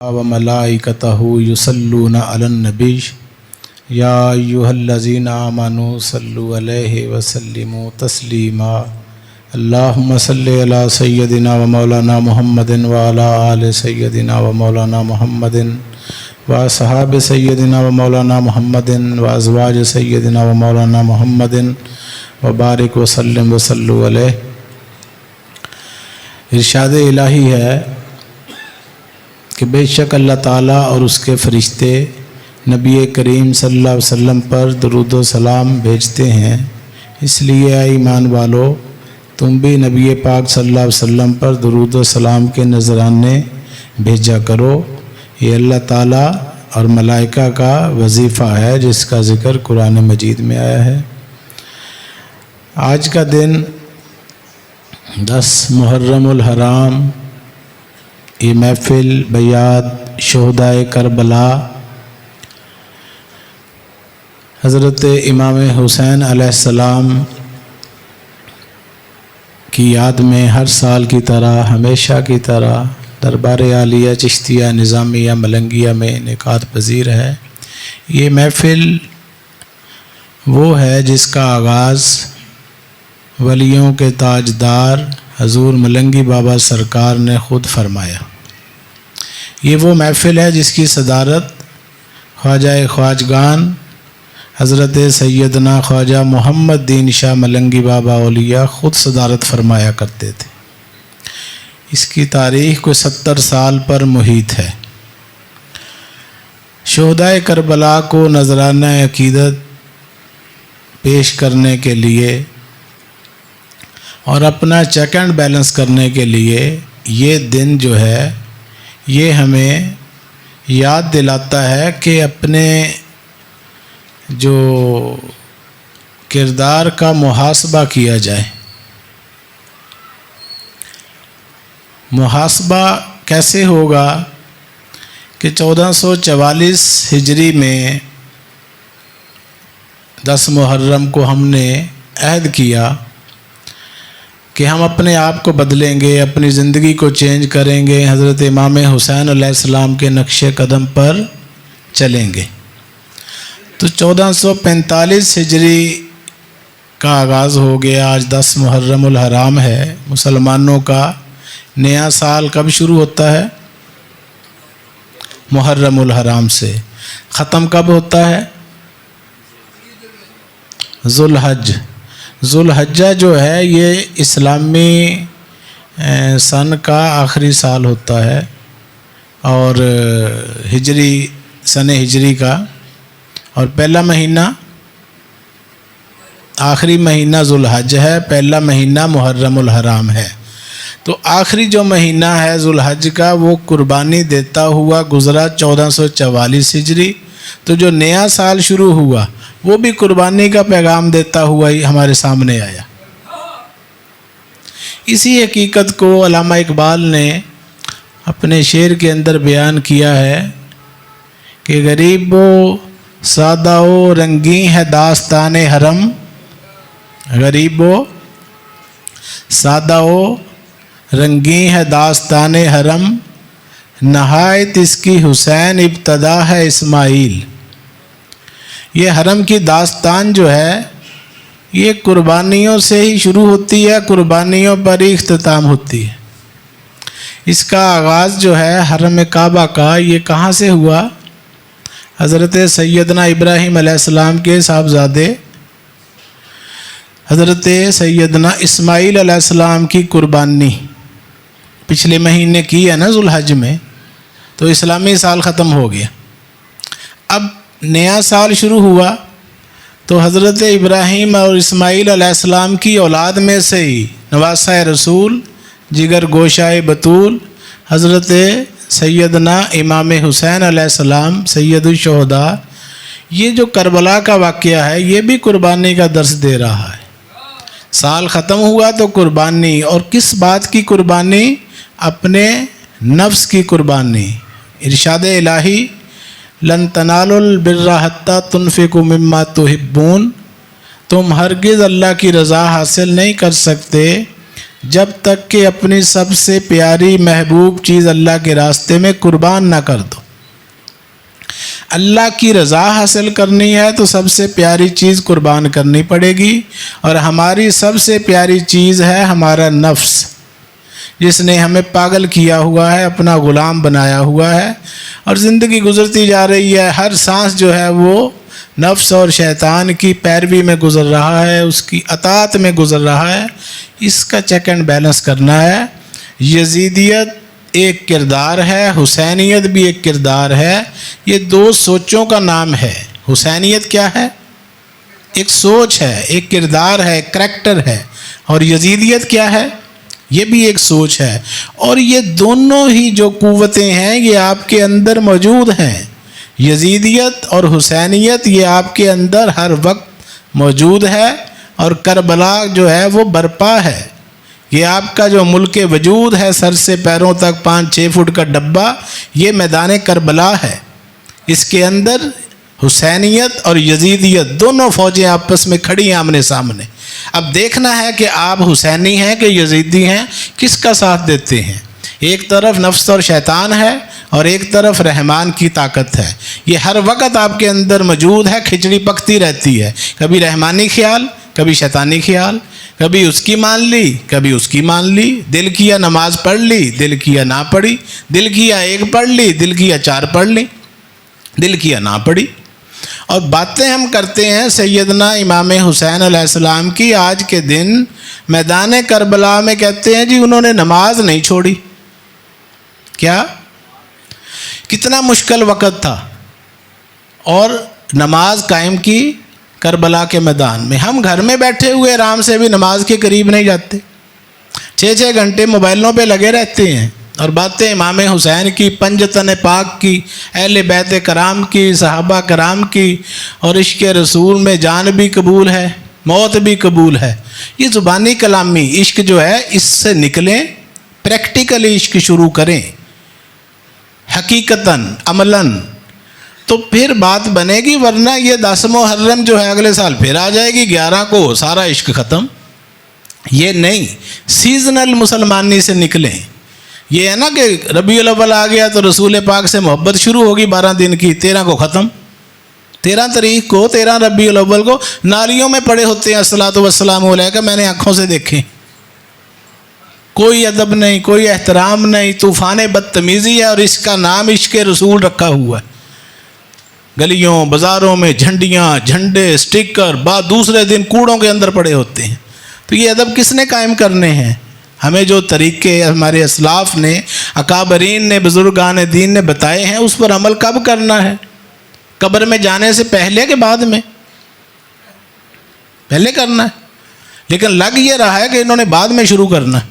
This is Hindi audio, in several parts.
व मलाइकतहु युसल्लून अलन नबी या अय्युहल्लज़ीना आमनू सल्लु अलैहि व मौलाना मुहम्मदिन व अला व मौलाना मुहम्मदिन व असहाब सय्यदिना व मौलाना मुहम्मदिन व अज़वाज सय्यदिना व मौलाना मुहम्मदिन व बारिक व सल्लिम व अलैहि इरशाद इलाही है कि बेशक अल्लाह ताला और उसके फरिश्ते नबी करीम सल्लल्लाहु अलैहि वसल्लम पर दरूद सलाम भेजते हैं। इसलिए ईमान वालो, तुम भी नबी पाक सल्लल्लाहु अलैहि वसल्लम पर दरूद सलाम के नजराने भेजा करो। ये अल्लाह ताला और मलाइका का वजीफ़ा है जिसका ज़िक्र कुरान मजीद में आया है। आज का दिन दस मुहर्रमुल हराम ये महफिल बयाद शहदाय करबला हज़रत इमाम हुसैन अलैहिस्सलाम की याद में हर साल की तरह, हमेशा की तरह दरबार आलिया, चिश्तिया, निज़ामिया, मलंगिया में निकात पजीर है। ये महफिल वो है जिसका आगाज़ वलियों के ताजदार हजूर मलंगी बाबा सरकार ने ख़ुद फरमाया, ये वो महफिल है जिसकी सदारत ख्वाजा ख्वाजगान, हज़रत सैदना ख्वाजा मोहम्मद दीन शाह मलंगी बाबा ओलिया ख़ुद सदारत फरमाया करते थे। इसकी तारीख को सत्तर साल पर मुहित है। शहदाय करबला को नजराना अकीदत पेश करने के लिए और अपना चेक एंड बैलेंस करने के लिए ये दिन जो है, ये हमें याद दिलाता है कि अपने जो किरदार का मुहासबा किया जाए। मुहासबा कैसे होगा कि 1444 हिजरी में 10 मुहर्रम को हमने अहद किया कि हम अपने आप को बदलेंगे, अपनी ज़िंदगी को चेंज करेंगे, हज़रत इमाम हुसैन अलैहिस्सलाम के नक्श कदम पर चलेंगे। तो 1445 हिजरी का आगाज़ हो गया। आज 10 मुहर्रमुल हराम है। मुसलमानों का नया साल कब शुरू होता है? मुहर्रमुल हराम से। ख़त्म कब होता है? जुलहज। जुलहज्जा जो है, ये इस्लामी सन का आखिरी साल होता है और हिजरी, सन हिजरी का और पहला महीना, आखिरी महीना जुलहज है, पहला महीना मुहर्रमुल हराम है। तो आखिरी जो महीना है जुलहज का, वो कुर्बानी देता हुआ गुज़रा चौदह सौ हिजरी। तो जो नया साल शुरू हुआ वो भी कुर्बानी का पैगाम देता हुआ ही हमारे सामने आया। इसी हकीकत को अलामा इकबाल ने अपने शेर के अंदर बयान किया है कि गरीब वो सादा सादाओ रंगी है दास्तान हरम। गरीबो सादाओ रंगी है दास्तान हरम। नहायत इसकी हुसैन इब्तदा है इस्माइल। ये हरम की दास्तान जो है, ये कुर्बानियों से ही शुरू होती है, कुर्बानियों पर ही अख्ताम होती है। इसका आगाज़ जो है, हरम काबा का, ये कहाँ से हुआ? हज़रत सैदना इब्राहीम अलैहिस्सलाम के साहबजादे। हज़रत सैदना इस्माईल अलैहिस्सलाम की कुर्बानी पिछले महीने की है ना जुलहज में? तो इस्लामी साल ख़त्म हो गया। नया साल शुरू हुआ तो हज़रत इब्राहीम और इस्माईल अलैहिस्सलाम की औलाद में से ही नवासा रसूल, जिगर गोशाए बतूल, हज़रत सैदना इमाम हुसैन अलैहिस्सलाम सैदुलशहदा ये जो करबला का वाक़ है, ये भी कुर्बानी का दर्स दे रहा है। साल ख़त्म हुआ तो कुर्बानी, और किस बात की कुर्बानी? अपने नफ्स की कुर्बानी। इरशाद इलाही लन तनालबिर्रा हत्ता तुनफ़िकु मिम्मा तुहिब्बून। तुम हरगिज़ अल्लाह की रज़ा हासिल नहीं कर सकते, जब तक कि अपनी सबसे प्यारी महबूब चीज़ अल्लाह के रास्ते में कुर्बान ना कर दो। अल्लाह की रज़ा हासिल करनी है तो सबसे प्यारी चीज़ कुर्बान करनी पड़ेगी, और हमारी सबसे प्यारी चीज़ है हमारा नफ्स। जिसने हमें पागल किया हुआ है, अपना ग़ुलाम बनाया हुआ है और ज़िंदगी गुजरती जा रही है। हर सांस जो है वो नफ्स और शैतान की पैरवी में गुज़र रहा है, उसकी अतात में गुज़र रहा है। इसका चेक एंड बैलेंस करना है। यजीदियत एक किरदार है, हुसैनियत भी एक किरदार है। ये दो सोचों का नाम है। हुसैनियत क्या है? एक सोच है, एक किरदार है करैक्टर है। और यजीदियत क्या है? ये भी एक सोच है। और ये दोनों ही जो कुवतें हैं, ये आपके अंदर मौजूद हैं। यजीदियत और हुसैनियत, ये आपके अंदर हर वक्त मौजूद है और करबला जो है, वो बरपा है। ये आपका जो मुल्क वजूद है, सर से पैरों तक पाँच छः फुट का डब्बा, ये मैदान करबला है। इसके अंदर हुसैनियत और यजीदियत, दोनों फौजें आपस में खड़ी हैं आमने सामने। अब देखना है कि आप हुसैनी हैं कि यजीदी हैं, किसका साथ देते हैं? एक तरफ़ नफ्स और शैतान है और एक तरफ़ रहमान की ताकत है। ये हर वक्त आपके अंदर मौजूद है, खिचड़ी पकती रहती है। कभी रहमानी ख्याल, कभी शैतानी ख्याल, कभी उसकी मान ली, कभी उसकी मान ली। दिल किया नमाज़ पढ़ ली, दिल किया ना पढ़ी। दिल किया एक पढ़ ली, दिल किया चार पढ़ ली, दिल किया ना पढ़ी। और बातें हम करते हैं सैदना इमाम हुसैन अलैहिस्सलाम की आज के दिन मैदान करबला में कहते हैं, जी, उन्होंने नमाज़ नहीं छोड़ी। क्या? कितना मुश्किल वक़्त था। और नमाज़ कायम की करबला के मैदान में। हम घर में बैठे हुए आराम से भी नमाज़ के करीब नहीं जाते। छः छः घंटे मोबाइलों पे लगे रहते हैं। और बातें इमाम हुसैन की, पंजतन पाक की, अहल बैत कराम की, सहाबा कराम की, और इश्क रसूल में जान भी कबूल है, मौत भी कबूल है। ये ज़ुबानी कलामी इश्क जो है, इससे निकलें, प्रैक्टिकली इश्क शुरू करें। हकीकतन, अमलन तो फिर बात बनेगी, वरना ये दस मुहर्रम जो है, अगले साल फिर आ जाएगी, ग्यारह को सारा इश्क ख़त्म। ये नहीं सीजनल मुसलमानी से निकलें। ये है ना कि रबी अव्वल आ गया तो रसूल पाक से मोहब्बत शुरू होगी बारह दिन की, तेरह को ख़त्म। तेरह तारीख को, तेरह रबी अव्वल को नालियों में पड़े होते हैं असलात वसलाम का मैंने आँखों से देखे। कोई अदब नहीं, कोई एहतराम नहीं, तूफ़ान बदतमीज़ी है और इसका नाम इश्क रसूल रखा हुआ है। गलियों, बाज़ारों में झंडियाँ, झंडे, स्टिकर, बाद दूसरे दिन कूड़ों के अंदर पड़े होते हैं। तो ये अदब किसने कायम करने हैं? हमें जो तरीके हमारे असलाफ ने, अकाबरीन ने, बुज़ुर्गान दीन ने बताए हैं, उस पर अमल कब करना है? कब्र में जाने से पहले के बाद में? पहले करना है। लेकिन लग ये रहा है कि इन्होंने बाद में शुरू करना है।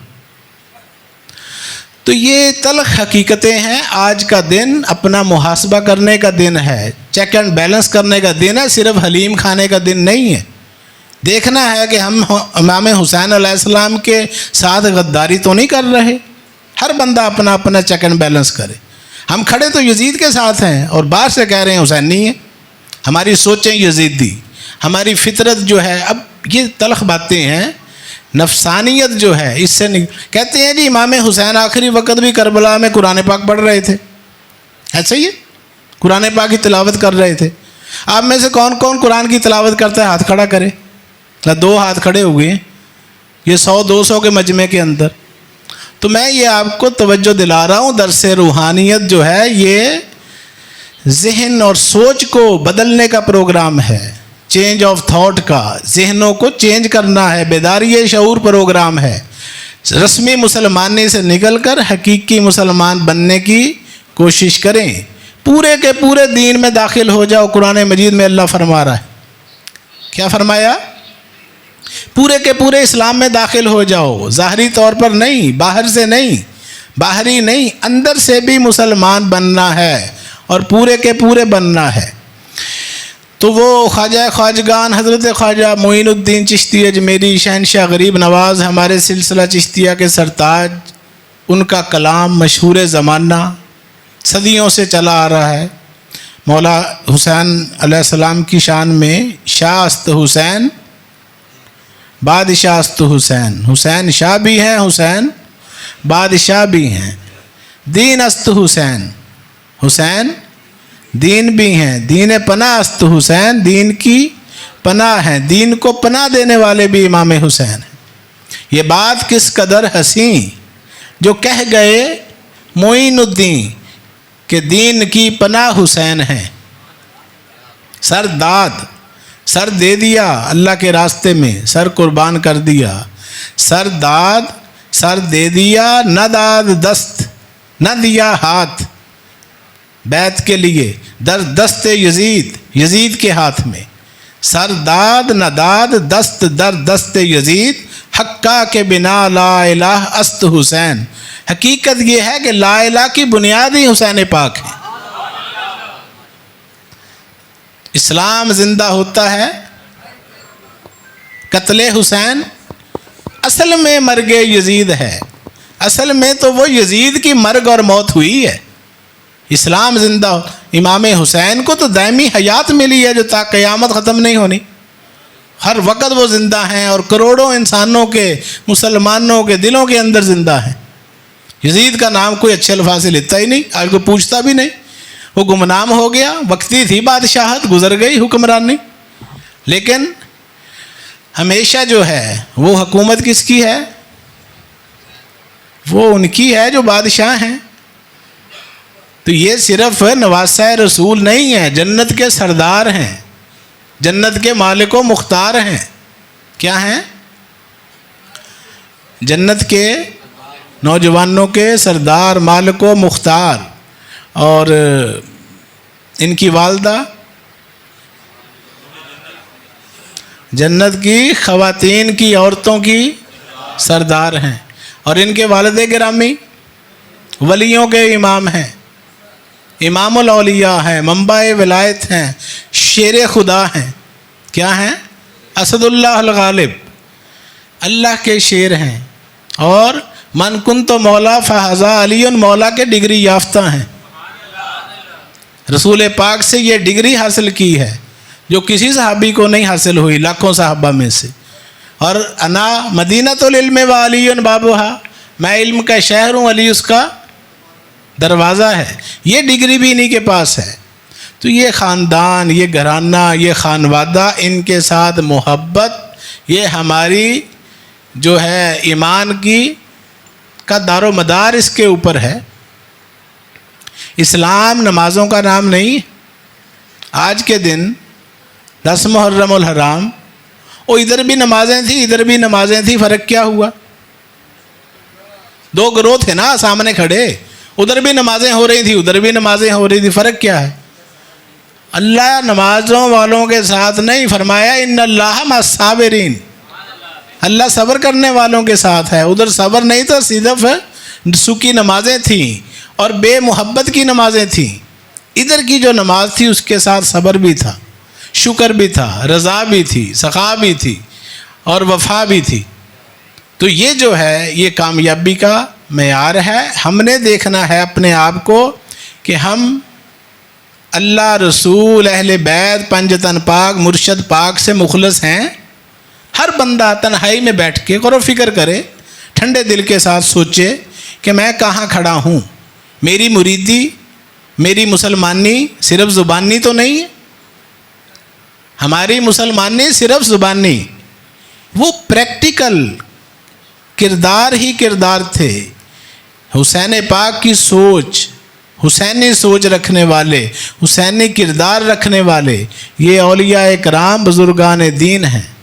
तो ये तलख हकीकतें हैं, आज का दिन अपना मुहासबा करने का दिन है, चेक एंड बैलेंस करने का दिन है, सिर्फ़ हलीम खाने का दिन नहीं है। देखना है कि हम इमाम हुसैन अलैहिस्सलाम के साथ गद्दारी तो नहीं कर रहे। हर बंदा अपना अपना चेक एंड बैलेंस करे। हम खड़े तो यजीद के साथ हैं और बाहर से कह रहे हैं, हुसैन, नहीं है। हमारी सोचें यजीदी हमारी फितरत जो है, अब ये तलख बातें हैं। नफसानियत जो है, इससे नहीं कहते हैं, जी, इमाम हुसैन आखिरी वक्त भी करबला में कुरान पाक पढ़ रहे थे। ऐसा ही है? कुरान पाक की तिलावत कर रहे थे। आप में से कौन कौन कुरान की तिलावत करता है? हाथ खड़ा करे। दो हाथ खड़े हुए ये सौ, दो सौ के मजमे के अंदर। तो मैं ये आपको तवज्जो दिला रहा हूँ, दरस रूहानियत जो है, ये जहन और सोच को बदलने का प्रोग्राम है। चेंज ऑफ़ थॉट का, जहनों को चेंज करना है, बेदारी शूर प्रोग्राम है। रस्मी मुसलमानी से निकलकर हकीकी मुसलमान बनने की कोशिश करें। पूरे के पूरे दीन में दाखिल हो जाओ, कुरान मजीद में अल्लाह फरमा रहा है। क्या फरमाया? पूरे के पूरे इस्लाम में दाखिल हो जाओ। ज़ाहरी तौर पर नहीं, बाहर से नहीं, बाहरी नहीं, अंदर से भी मुसलमान बनना है और पूरे के पूरे बनना है। तो वो ख्वाजा ख्वाजगान, हज़रत ख्वाजा मोइनुद्दीन चिश्ती अजमेरी, शहनशाह गरीब नवाज़, हमारे सिलसिला चिश्तिया के सरताज, उनका कलाम मशहूर ज़माना सदियों से चला आ रहा है। मौला हुसैन अलैहिस्सलाम की शान में शाहस्त हुसैन बादशाह अस्तु हुसैन। हुसैन शाह भी हैं, हुसैन बादशाह भी हैं। दीन अस्तु हुसैन। हुसैन दीन भी हैं। दीन पना अस्तु हुसैन, दीन की पनाह है। दीन को पनाह देने वाले भी इमाम हुसैन हैं। ये बात किस कदर हसी, जो कह गए मोइनुद्दीन के दीन की पना हुसैन है। सर दाद सर दे दिया अल्लाह के रास्ते में, सर कुर्बान कर दिया। सर दाद, सर दे दिया, न दाद दस्त, न दिया हाथ। बैत के लिए, दर दस्त यजीद यजीद के हाथ में। सर दाद, न दाद दस्त, दर दस्त यजीद, हक्का के बिना ला अस्त हुसैन। हकीकत यह है कि ला की बुनियाद ही हुसैन पाक है। इस्लाम ज़िंदा होता है, कत्ल हुसैन असल में मर्ग यजीद है। असल में तो वो यजीद की मर्ग और मौत हुई है। इस्लाम ज़िंदा हो, इमाम हुसैन को तो दायमी हयात मिली है जो ता क़यामत ख़त्म नहीं होनी। हर वक्त वो ज़िंदा हैं और करोड़ों इंसानों के, मुसलमानों के दिलों के अंदर ज़िंदा हैं। यजीद का नाम कोई अच्छे अल्फाज से लेता ही नहीं आज कोई पूछता भी नहीं। वो गुमनाम हो गया, वक्ती थी बादशाहत, गुजर गई हुक्मरानी। लेकिन हमेशा जो है, वो हुकूमत किसकी है? वो उनकी है जो बादशाह हैं। तो ये सिर्फ़ नवासा रसूल नहीं है, जन्नत के सरदार हैं, जन्नत के मालिक व मुख्तार हैं। क्या हैं? जन्नत के नौजवानों के सरदार, मालिक मुख्तार। और इनकी वालदा? जन्नत की ख़वातीन की औरतों की सरदार हैं। और इनके वालद ग्रामी? वलियों के इमाम हैं। इमामौलिया हैं मंबा विलायत हैं, शेर खुदा हैं। क्या हैं? असदुल्लाह गालिब। अल्लाह के शेर हैं। और मनकुन तो मौला फ़ाजा अली मौला के डिग्री याफ्ता हैं। रसूल पाक से ये डिग्री हासिल की है, जो किसी सहाबी को नहीं हासिल हुई, लाखों साहबा में से। और अना मदीना तो इल्म व अली बाबुहा, मैं इल्म का शहर हूँ, अली उसका दरवाज़ा है। ये डिग्री भी इन्हीं के पास है। तो ये ख़ानदान, ये घराना, ये खानवादा, इनके साथ मोहब्बत, ये हमारी जो है ईमान की का दारो मदार इसके ऊपर है। इस्लाम नमाज़ों का नाम नहीं। आज के दिन दस मुहर्रम हराम वो इधर भी नमाजें थी, इधर भी नमाजें थी, फ़र्क क्या हुआ? दो ग्रोह थे ना, सामने खड़े। उधर भी नमाजें हो रही थी, उधर भी नमाजें हो रही थी, फ़र्क क्या है? अल्लाह नमाजों वालों के साथ नहीं, फरमाया इन अल्लाह साबरीन अल्लाह सब्र करने वालों के साथ है। उधर सब्र नहीं था सिर्फ़ सुखी नमाजें थीं। और बेमोहब्बत की नमाजें थीं। इधर की जो नमाज़ थी, उसके साथ सब्र भी था, शुक्र भी था, रज़ा भी थी, सखा भी थी और वफा भी थी। तो ये जो है, ये कामयाबी का मैार है। हमने देखना है अपने आप को कि हम अल्लाह रसूल, अहल बैद पंजतन पाक, मुर्शद पाक से मुखलस हैं। हर बंदा तन्हाई में बैठ के करो फ़िक्र करे, ठंडे दिल के साथ सोचे कि मैं कहाँ खड़ा हूँ। मेरी मुरीदी, मेरी मुसलमानी सिर्फ़ ज़ुबानी तो नहीं है। हमारी मुसलमानी सिर्फ़ ज़ुबानी। वो प्रैक्टिकल किरदार ही किरदार थे। हुसैन पाक की सोच, हुसैनी सोच रखने वाले, हुसैनी किरदार रखने वाले, ये अलिया कराम बुज़ुर्गान दीन हैं।